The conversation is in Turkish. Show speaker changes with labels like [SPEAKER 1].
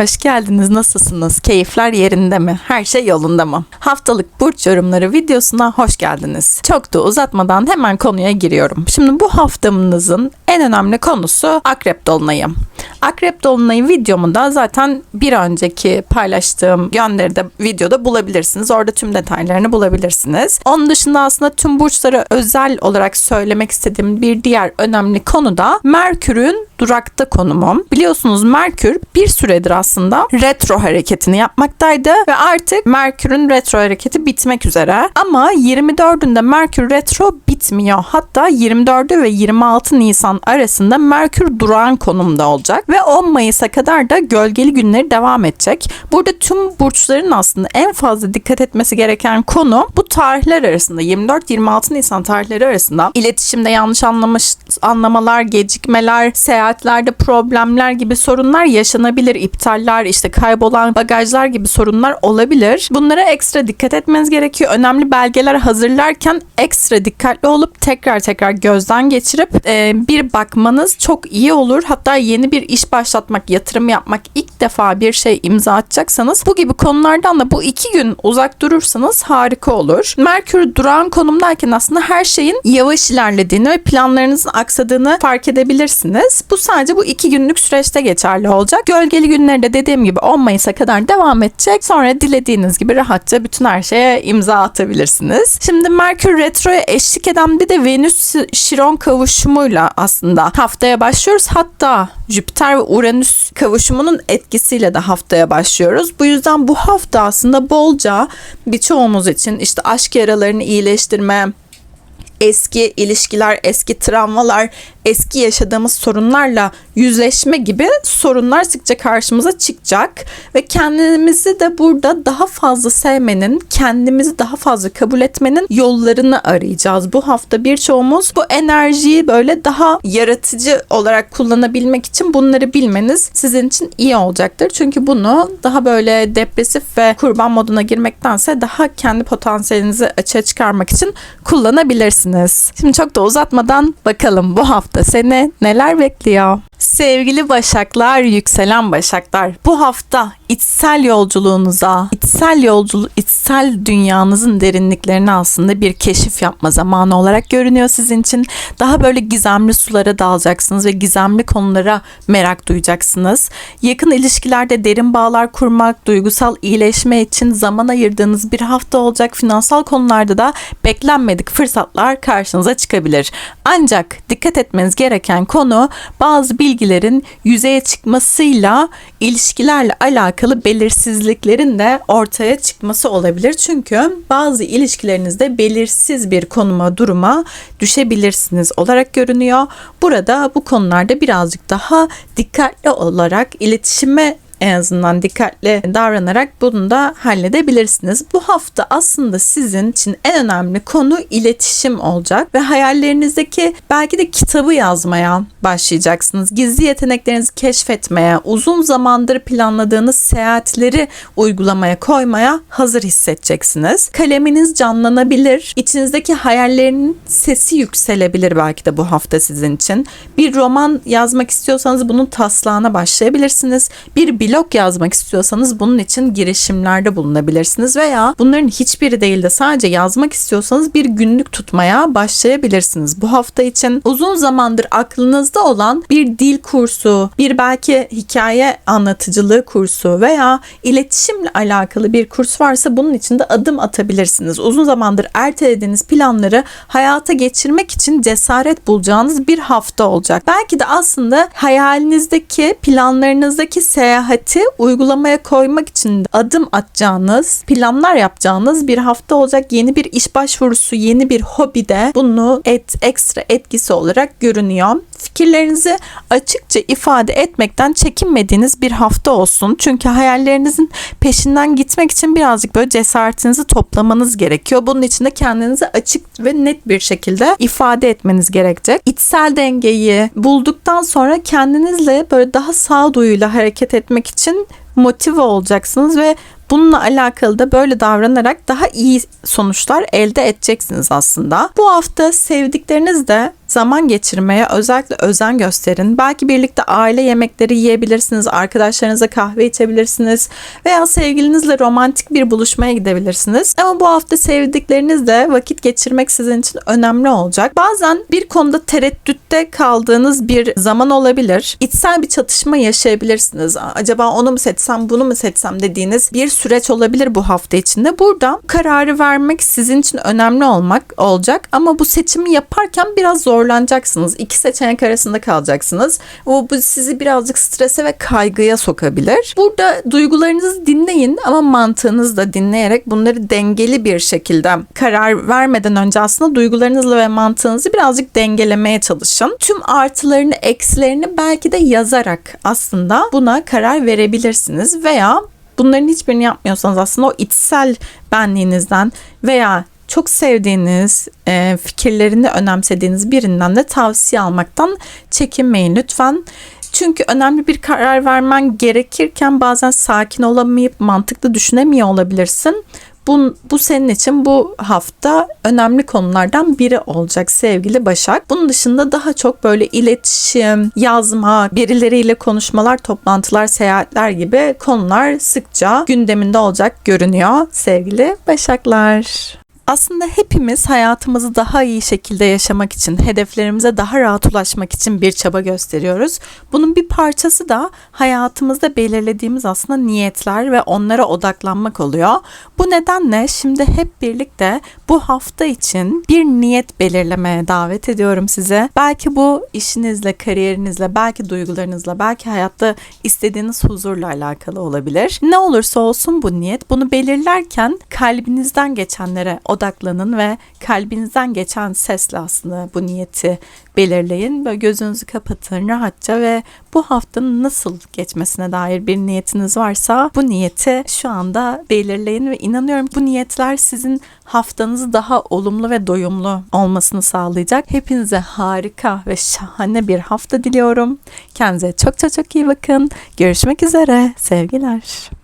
[SPEAKER 1] Hoş geldiniz. Nasılsınız? Keyifler yerinde mi? Her şey yolunda mı? Haftalık burç yorumları videosuna hoş geldiniz. Çok da uzatmadan hemen konuya giriyorum. Şimdi bu haftamızın en önemli konusu Akrep Dolunayı. Akrep Dolunayı videomu da zaten bir önceki paylaştığım gönderide videoda bulabilirsiniz. Orada tüm detaylarını bulabilirsiniz. Onun dışında aslında tüm burçlara özel olarak söylemek istediğim bir diğer önemli konu da Merkür'ün durakta konumu. Biliyorsunuz Merkür bir süredir aslında retro hareketini yapmaktaydı ve artık Merkür'ün retro hareketi bitmek üzere. Ama 24'ünde Merkür retro bitmiyor. Hatta 24'ü ve 26 Nisan arasında Merkür durağan konumda olacak ve 10 Mayıs'a kadar da gölgeli günleri devam edecek. Burada tüm burçların aslında en fazla dikkat etmesi gereken konu bu tarihler arasında 24-26 Nisan tarihleri arasında iletişimde yanlış anlamış anlamalar, gecikmeler, seyahatlerde problemler gibi sorunlar yaşanabilir. İptaller, işte kaybolan bagajlar gibi sorunlar olabilir. Bunlara ekstra dikkat etmeniz gerekiyor. Önemli belgeler hazırlarken ekstra dikkatli olup tekrar tekrar gözden geçirip e, bir bakmanız çok iyi olur. Hatta yeni bir iş başlatmak, yatırım yapmak, ilk defa bir şey imza atacaksanız bu gibi konulardan da bu iki gün uzak durursanız harika olur. Merkür durağan konumdayken aslında her şeyin yavaş ilerlediğini ve planlarınızın aksadığını fark edebilirsiniz. Bu sadece bu iki günlük süreçte geçerli olacak. Gölgeli günlerde dediğim gibi 10 Mayıs'a kadar devam edecek. Sonra dilediğiniz gibi rahatça bütün her şeye imza atabilirsiniz. Şimdi Merkür Retro'ya eşlik eden bir de Venüs Şiron kavuşumuyla aslında haftaya başlıyoruz. Hatta Jüpiter ve Uranüs kavuşumunun etkisiyle de haftaya başlıyoruz. Bu yüzden bu hafta aslında bolca birçoğumuz için işte aşk yaralarını iyileştirme, eski ilişkiler, eski travmalar, eski yaşadığımız sorunlarla yüzleşme gibi sorunlar sıkça karşımıza çıkacak ve kendimizi de burada daha fazla sevmenin, kendimizi daha fazla kabul etmenin yollarını arayacağız. Bu hafta birçoğumuz bu enerjiyi böyle daha yaratıcı olarak kullanabilmek için bunları bilmeniz sizin için iyi olacaktır. Çünkü bunu daha böyle depresif ve kurban moduna girmektense daha kendi potansiyelinizi açığa çıkarmak için kullanabilirsiniz. Şimdi çok da uzatmadan bakalım bu hafta seni neler bekliyor? Sevgili Başaklar, yükselen Başaklar, bu hafta içsel yolculuğunuza, içsel yolculuk, içsel dünyanızın derinliklerine aslında bir keşif yapma zamanı olarak görünüyor sizin için. Daha böyle gizemli sulara dalacaksınız ve gizemli konulara merak duyacaksınız. Yakın ilişkilerde derin bağlar kurmak, duygusal iyileşme için zaman ayırdığınız bir hafta olacak. Finansal konularda da beklenmedik fırsatlar karşınıza çıkabilir. Ancak dikkat etmeniz gereken konu bazı bilgilerin yüzeye çıkmasıyla ilişkilerle alakalı belirsizliklerin de ortaya çıkması olabilir. Çünkü bazı ilişkilerinizde belirsiz bir konuma, duruma düşebilirsiniz olarak görünüyor. Burada bu konularda birazcık daha dikkatli olarak iletişime en azından dikkatli davranarak bunu da halledebilirsiniz. Bu hafta aslında sizin için en önemli konu iletişim olacak ve hayallerinizdeki belki de kitabı yazmaya başlayacaksınız. Gizli yeteneklerinizi keşfetmeye, uzun zamandır planladığınız seyahatleri uygulamaya koymaya hazır hissedeceksiniz. Kaleminiz canlanabilir. İçinizdeki hayallerin sesi yükselebilir belki de bu hafta sizin için. Bir roman yazmak istiyorsanız bunun taslağına başlayabilirsiniz. Bir blog yazmak istiyorsanız bunun için girişimlerde bulunabilirsiniz veya bunların hiçbiri değil de sadece yazmak istiyorsanız bir günlük tutmaya başlayabilirsiniz. Bu hafta için uzun zamandır aklınızda olan bir dil kursu, bir belki hikaye anlatıcılığı kursu veya iletişimle alakalı bir kurs varsa bunun için de adım atabilirsiniz. Uzun zamandır ertelediğiniz planları hayata geçirmek için cesaret bulacağınız bir hafta olacak. Belki de aslında hayalinizdeki, planlarınızdaki seyahat seyahati uygulamaya koymak için adım atacağınız, planlar yapacağınız bir hafta olacak. Yeni bir iş başvurusu, yeni bir hobide bunu et, ekstra etkisi olarak görünüyor. Fikirlerinizi açıkça ifade etmekten çekinmediğiniz bir hafta olsun. Çünkü hayallerinizin peşinden gitmek için birazcık böyle cesaretinizi toplamanız gerekiyor. Bunun için de kendinizi açık ve net bir şekilde ifade etmeniz gerekecek. İçsel dengeyi bulduktan sonra kendinizle böyle daha sağduyuyla hareket etmek için motive olacaksınız ve Bununla alakalı da böyle davranarak daha iyi sonuçlar elde edeceksiniz aslında. Bu hafta sevdiklerinizle zaman geçirmeye özellikle özen gösterin. Belki birlikte aile yemekleri yiyebilirsiniz, arkadaşlarınızla kahve içebilirsiniz veya sevgilinizle romantik bir buluşmaya gidebilirsiniz. Ama bu hafta sevdiklerinizle vakit geçirmek sizin için önemli olacak. Bazen bir konuda tereddütte kaldığınız bir zaman olabilir. İçsel bir çatışma yaşayabilirsiniz. Acaba onu mu seçsem, bunu mu seçsem dediğiniz bir süreç olabilir bu hafta içinde. Burada kararı vermek sizin için önemli olmak olacak ama bu seçimi yaparken biraz zorlanacaksınız. İki seçenek arasında kalacaksınız. Bu, bu sizi birazcık strese ve kaygıya sokabilir. Burada duygularınızı dinleyin ama mantığınızı da dinleyerek bunları dengeli bir şekilde karar vermeden önce aslında duygularınızla ve mantığınızı birazcık dengelemeye çalışın. Tüm artılarını, eksilerini belki de yazarak aslında buna karar verebilirsiniz veya bunların hiçbirini yapmıyorsanız aslında o içsel benliğinizden veya çok sevdiğiniz, e, fikirlerini önemsediğiniz birinden de tavsiye almaktan çekinmeyin lütfen. Çünkü önemli bir karar vermen gerekirken bazen sakin olamayıp mantıklı düşünemiyor olabilirsin. Bu, bu senin için bu hafta önemli konulardan biri olacak sevgili Başak. Bunun dışında daha çok böyle iletişim, yazma, birileriyle konuşmalar, toplantılar, seyahatler gibi konular sıkça gündeminde olacak görünüyor sevgili Başaklar. Aslında hepimiz hayatımızı daha iyi şekilde yaşamak için, hedeflerimize daha rahat ulaşmak için bir çaba gösteriyoruz. Bunun bir parçası da hayatımızda belirlediğimiz aslında niyetler ve onlara odaklanmak oluyor. Bu nedenle şimdi hep birlikte bu hafta için bir niyet belirlemeye davet ediyorum size. Belki bu işinizle, kariyerinizle, belki duygularınızla, belki hayatta istediğiniz huzurla alakalı olabilir. Ne olursa olsun bu niyet. Bunu belirlerken kalbinizden geçenlere odaklanın ve kalbinizden geçen sesle aslında bu niyeti belirleyin. Böyle gözünüzü kapatın rahatça ve bu haftanın nasıl geçmesine dair bir niyetiniz varsa bu niyeti şu anda belirleyin ve inanıyorum bu niyetler sizin haftanızı daha olumlu ve doyumlu olmasını sağlayacak. Hepinize harika ve şahane bir hafta diliyorum. Kendinize çok çok çok iyi bakın. Görüşmek üzere. Sevgiler.